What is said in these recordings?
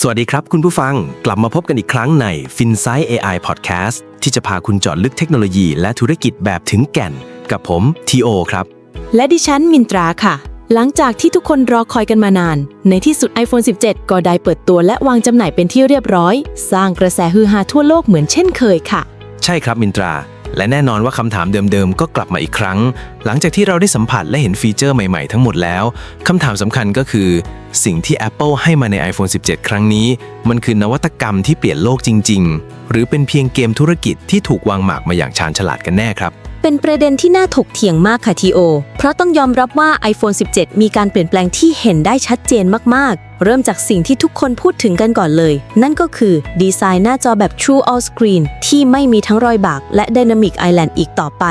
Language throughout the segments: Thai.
สวัสดีครับคุณผู้ฟังกลับมาพบกันอีกครั้งใน FinSight AI Podcast ที่จะพาคุณเจาะลึกเทคโนโลยีและธุรกิจแบบถึงแก่น กับผมทีโอครับ และดิฉันมินตราค่ะ หลังจากที่ทุกคนรอคอยกันมานาน ในที่สุด iPhone 17 ก็ได้เปิดตัวและวางจำหน่ายเป็นที่เรียบร้อย สร้างกระแสฮือฮาทั่วโลกเหมือนเช่นเคยค่ะ ใช่ครับมินตรา และแน่นอนว่าคำถามเดิมๆ ก็กลับมาอีกครั้ง หลังจากที่เราได้สัมผัสและเห็นฟีเจอร์ใหม่ๆ ทั้งหมดแล้วคำถามสำคัญก็คือ สิ่งที่ Apple ให้มาใน iPhone 17 ครั้งนี้ มันคือนวัตกรรมที่เปลี่ยนโลกจริง ๆหรือเป็นเพียงเกมธุรกิจที่ถูกวางหมากมาอย่างชาญฉลาดกันแน่ครับ เป็นประเด็นที่น่าถกเถียงมากค่ะทีโอ เพราะต้องยอมรับว่า iPhone 17 มีการเปลี่ยนแปลงที่เห็นได้ชัดเจนมาก ๆ เริ่มจากสิ่งที่ทุกคนพูดถึงกันก่อนเลย นั่นก็คือดีไซน์หน้าจอแบบ True All Screen ที่ไม่มีทั้งรอยบาก และ Dynamic Island อีกต่อไป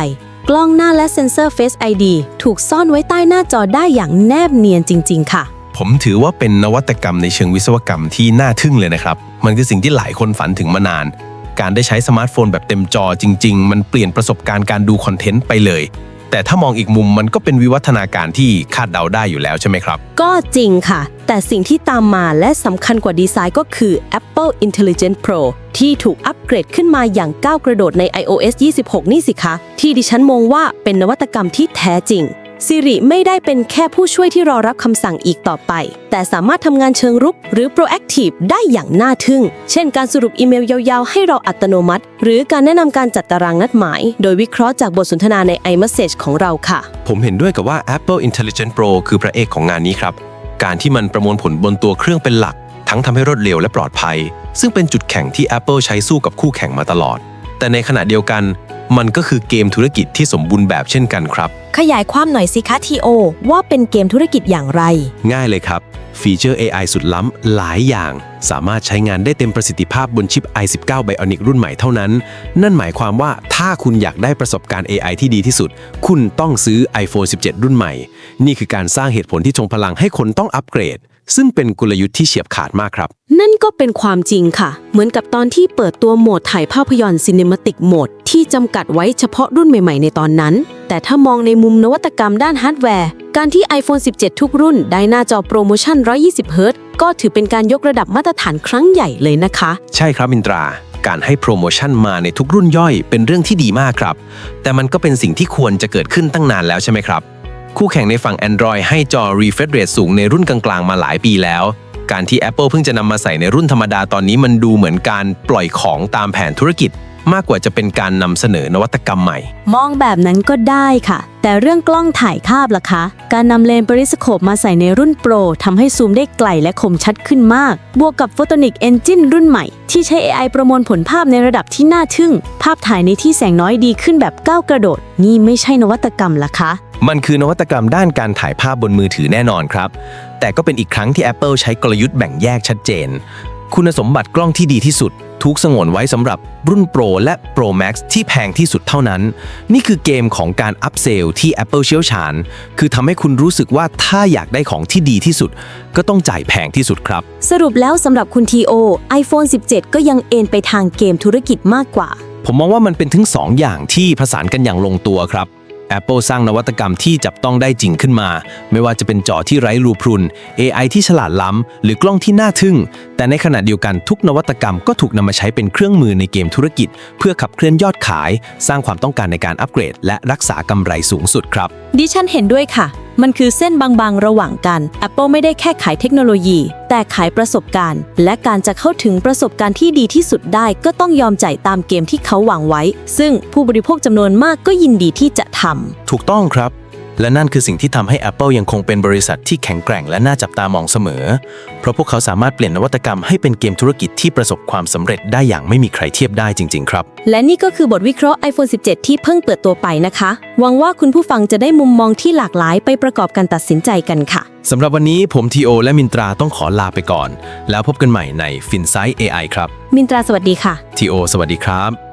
กล้องหน้าและเซ็นเซอร์ Face ID ถูกซ่อนไว้ใต้หน้าจอได้อย่างแนบเนียนจริง ๆ ค่ะ ผมถือว่าเป็นนวัตกรรมในเชิงวิศวกรรมที่น่าทึ่งเลยนะครับ มันคือสิ่งที่หลายคนฝันถึงมานาน การได้ใช้สมาร์ทโฟนแบบเต็มจอจริง ๆ มันเปลี่ยนประสบการณ์การดูคอนเทนต์ไปเลย แต่ถ้ามองอีกมุมมันก็เป็นวิวัฒนาการที่คาดเดาได้อยู่แล้วใช่ไหมครับ ก็จริงค่ะ แต่สิ่งที่ตามมาและสำคัญกว่าดีไซน์ก็คือ Apple Intelligent Pro ที่ถูกอัปเกรดขึ้นมาอย่างก้าวกระโดดใน iOS 26 นี่สิคะ ที่ดิฉันมองว่าเป็นนวัตกรรมที่แท้จริง Siri ไม่ได้เป็นแค่ผู้ช่วยที่รอรับคำสั่งอีกต่อไป แต่สามารถทำงานเชิงรุก หรือ proactive ได้อย่างน่าทึ่ง เช่นการสรุปอีเมลยาวๆ ให้เราอัตโนมัติ หรือการแนะนำการจัดตารางนัดหมาย โดยวิเคราะห์จากบทสนทนาใน iMessage ของเราค่ะ ผมเห็นด้วยกับว่า Apple Intelligent Pro คือพระเอกของงานนี้ครับ การที่มันประมวลผลบนตัวเครื่องเป็นหลัก ทั้งทำให้รวดเร็วและปลอดภัย ซึ่งเป็นจุดแข่งที่ Apple ใช้สู้กับคู่แข่งมาตลอด แต่ในขณะเดียวกัน มันก็คือเกมธุรกิจที่สมบูรณ์แบบเช่นกันครับ ขยายความหน่อยสิคะทีโอว่าเป็นเกมธุรกิจอย่างไร ง่ายเลยครับ ฟีเจอร์ AI สุดล้ำหลายอย่าง สามารถใช้งานได้เต็มประสิทธิภาพบนชิป i19 Bionic รุ่นใหม่เท่านั้น นั่นหมายความว่าถ้าคุณอยากได้ประสบการณ์ AI ที่ดีที่สุด คุณต้องซื้อ iPhone 17 รุ่นใหม่ นี่คือการสร้างเหตุผลที่ทรงพลังให้คนต้องอัปเกรด ซึ่งเป็นกลยุทธ์ที่เฉียบขาดมากครับ นั่นก็เป็นความจริงค่ะ เหมือนกับตอนที่เปิดตัวโหมดถ่ายภาพยนตร์ Cinematic Mode ที่จำกัดไว้เฉพาะรุ่นใหม่ ๆ ในตอนนั้น แต่ถ้ามองในมุมนวัตกรรมด้านฮาร์ดแวร์ การที่ iPhone 17 ทุกรุ่น ได้หน้าจอโปรโมชั่น 120 Hz ก็ถือเป็นการยกระดับมาตรฐานครั้งใหญ่เลยนะคะ ใช่ครับมินตรา การให้โปรโมชั่นมาในทุกรุ่นย่อยเป็นเรื่องที่ดีมากครับ แต่มันก็เป็นสิ่งที่ควรจะเกิดขึ้นตั้งนานแล้วใช่ไหมครับ คู่แข่งในฝั่ง Android ให้จอ refresh rate สูงในรุ่นกลางๆ มาหลายปีแล้ว การที่ Apple เพิ่งจะนำมาใส่ในรุ่นธรรมดาตอนนี้มันดูเหมือนการปล่อยของตามแผนธุรกิจ มากกว่าจะเป็นการนำเสนอนวัตกรรมใหม่ มองแบบนั้นก็ได้ค่ะ แต่เรื่องกล้องถ่ายภาพล่ะคะ การนำเลนส์ปริสโคปมาใส่ในรุ่นโปรทำให้ซูมได้ไกลและคมชัดขึ้นมาก บวกกับ Photonic Engine รุ่นใหม่ ที่ใช้ AI ประมวลผลภาพในระดับที่น่าทึ่ง ภาพถ่ายในที่แสงน้อยดีขึ้นแบบก้าวกระโดด นี่ไม่ใช่นวัตกรรมล่ะคะ มันคือนวัตกรรมด้านการถ่ายภาพบนมือถือแน่นอนครับ แต่ก็เป็นอีกครั้งที่ Apple ใช้กลยุทธ์แบ่งแยกชัดเจน คุณสมบัติกล้องที่ดีที่สุด ทุกสงวนไว้สำหรับรุ่น Pro และ Pro Max ที่แพงที่สุดเท่านั้น นี่คือเกมของการอัพเซลที่ Apple เชี่ยวชาญ คือทำให้คุณรู้สึกว่าถ้าอยากได้ของที่ดีที่สุด ก็ต้องจ่ายแพงที่สุดครับ สรุปแล้วสำหรับคุณ TO iPhone 17 ก็ยังเอนไปทางเกมธุรกิจมากกว่า ผมมองว่ามันเป็นถึง 2 อย่างที่ผสานกันอย่างลงตัวครับ Apple สร้างนวัตกรรมที่จับต้องได้จริงขึ้นมา ไม่ว่าจะเป็นจอที่ไร้รูพรุน AI ที่ฉลาดล้ำ หรือกล้องที่น่าทึ่ง แต่ในขณะเดียวกันทุกนวัตกรรมก็ถูกนำมาใช้เป็นเครื่องมือในเกมธุรกิจ เพื่อขับเคลื่อนยอดขาย สร้างความต้องการในการอัปเกรด และรักษากำไรสูงสุดครับ ดิฉันเห็นด้วยค่ะ มันคือเส้นบางๆ ระหว่างกัน Apple ไม่ได้แค่ขายเทคโนโลยี แต่ขายประสบการณ์ และการจะเข้าถึงประสบการณ์ที่ดีที่สุดได้ก็ต้องยอมจ่ายตามเกมที่เขาหวังไว้ ซึ่งผู้บริโภคจำนวนมากก็ยินดีที่จะทำ ถูกต้องครับ และนั่นคือสิ่งที่ทำให้ Apple ยังคงเป็นบริษัทที่แข็งแกร่งและน่าจับตามองเสมอ เพราะพวกเขาสามารถเปลี่ยนนวัตกรรมให้เป็นเกมธุรกิจที่ประสบความสำเร็จได้อย่างไม่มีใครเทียบได้จริง ๆ ครับ และนี่ก็คือบทวิเคราะห์ iPhone 17 ที่เพิ่งเปิดตัวไปนะคะ หวังว่าคุณผู้ฟังจะได้มุมมองที่หลากหลายไปประกอบการตัดสินใจกันค่ะ สำหรับวันนี้ผมทีโอและมินตราต้องขอลาไปก่อน แล้วพบกันใหม่ใน FinSight AI ครับ มินตราสวัสดีค่ะ ทีโอสวัสดีครับ